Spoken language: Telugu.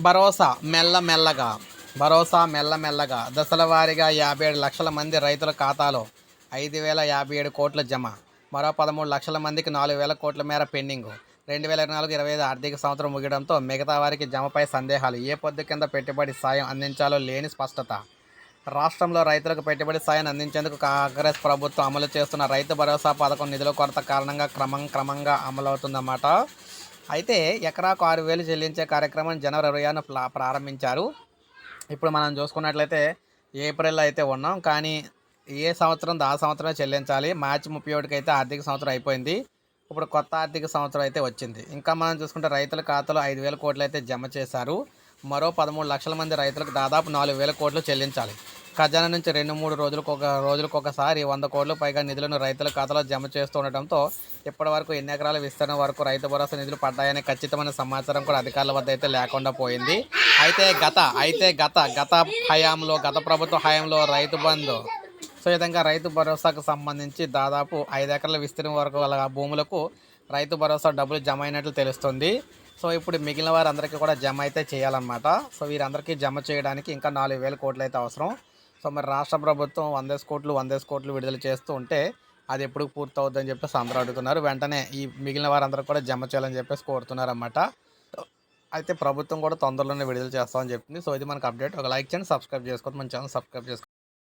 భరోసా మెల్లమెల్లగా భరోసా మెల్లమెల్లగా దశల వారీగా యాభై ఏడు లక్షల మంది రైతుల ఖాతాలో ఐదు వేల యాభై ఏడు కోట్ల జమ. మరో పదమూడు లక్షల మందికి నాలుగు వేల కోట్ల మేర పెండింగ్. రెండు వేల ఇరవై నాలుగు ఇరవై ఐదు ఆర్థిక సంవత్సరం ముగియడంతో మిగతా వారికి జమపై సందేహాలు. ఏ పొద్దు కింద పెట్టుబడి సాయం అందించాలో లేని స్పష్టత. రాష్ట్రంలో రైతులకు పెట్టుబడి సాయం అందించేందుకు కాంగ్రెస్ ప్రభుత్వం అమలు చేస్తున్న రైతు భరోసా పథకం నిధుల కొరత కారణంగా క్రమం క్రమంగా అమలవుతుందన్నమాట. అయితే ఎకరాకు ఆరు వేలు చెల్లించే కార్యక్రమం జనవరి ఇరవై ఆరున ప్రారంభించారు. ఇప్పుడు మనం చూసుకున్నట్లయితే ఏప్రిల్లో అయితే ఉన్నాం. కానీ ఏ సంవత్సరం ఆ సంవత్సరమే చెల్లించాలి. మార్చి ముప్పై ఒకటికి అయితే ఆర్థిక సంవత్సరం అయిపోయింది. ఇప్పుడు కొత్త ఆర్థిక సంవత్సరం అయితే వచ్చింది. ఇంకా మనం చూసుకుంటే రైతుల ఖాతాలో ఐదు వేల కోట్లు అయితే జమ చేశారు. మరో పదమూడు లక్షల మంది రైతులకు దాదాపు నాలుగు వేల కోట్లు చెల్లించాలి. ఖజానా నుంచి రెండు మూడు రోజులకు ఒక రోజులకు ఒకసారి వంద కోట్ల పైగా నిధులను రైతుల ఖాతాలో జమ చేస్తూ ఉండటంతో ఇప్పటి వరకు ఎన్ని ఎకరాల విస్తరణ వరకు రైతు భరోసా నిధులు పడ్డాయనే ఖచ్చితమైన సమాచారం కూడా అధికారుల వద్ద అయితే లేకుండా పోయింది. అయితే గత అయితే గత గత హయాంలో గత ప్రభుత్వ హయాంలో రైతు బంధు సో ఈ విధంగా రైతు భరోసాకు సంబంధించి దాదాపు ఐదు ఎకరాల విస్తీర్ణం వరకు గల భూములకు రైతు భరోసా డబ్బులు జమ అయినట్లు తెలుస్తుంది. సో ఇప్పుడు మిగిలిన వారందరికీ కూడా జమ అయితే చేయాలన్నమాట. సో వీరందరికీ జమ చేయడానికి ఇంకా నాలుగు వేల కోట్లు అయితే అవసరం. సో మరి రాష్ట్ర ప్రభుత్వం వందేసి కోట్లు వందేసి కోట్లు విడుదల చేస్తూ ఉంటే అది ఎప్పుడు పూర్తవుద్దని చెప్పేసి అందరూ అడుగుతున్నారు. వెంటనే ఈ మిగిలిన వారందరూ కూడా జమ చేయాలని చెప్పేసి కోరుతున్నారన్నమాట. అయితే ప్రభుత్వం కూడా తొందరలోనే విడుదల చేస్తామని చెప్తుంది సో ఇది మనకు అప్డేట్ ఒక లైక్ చేయండి సబ్స్క్రైబ్ చేసుకోండి. మన ఛానల్ సబ్స్క్రైబ్ చేసుకోండి.